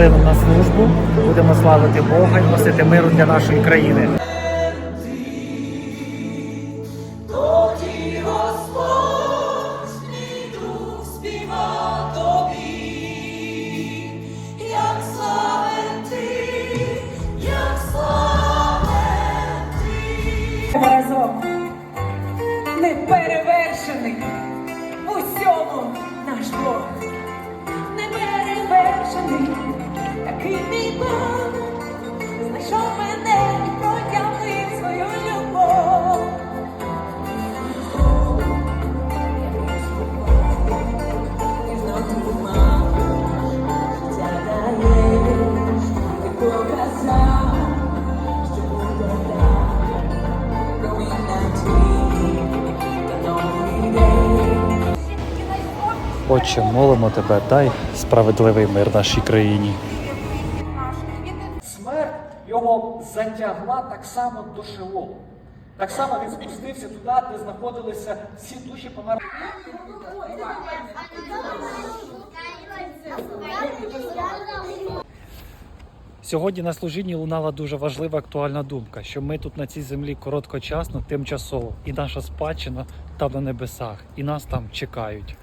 прийшли на службу, будемо славити Бога і носити миру для нашої країни. Разом неперевершений в усьому Отче, молимо тебе, дай справедливий мир нашій країні. Смерть його затягла так само до Шеолу. Так само він спустився туди, де знаходилися всі душі померлих. Сьогодні на служінні лунала дуже важлива актуальна думка, що ми тут на цій землі короткочасно, тимчасово, і наша спадщина там на небесах, і нас там чекають.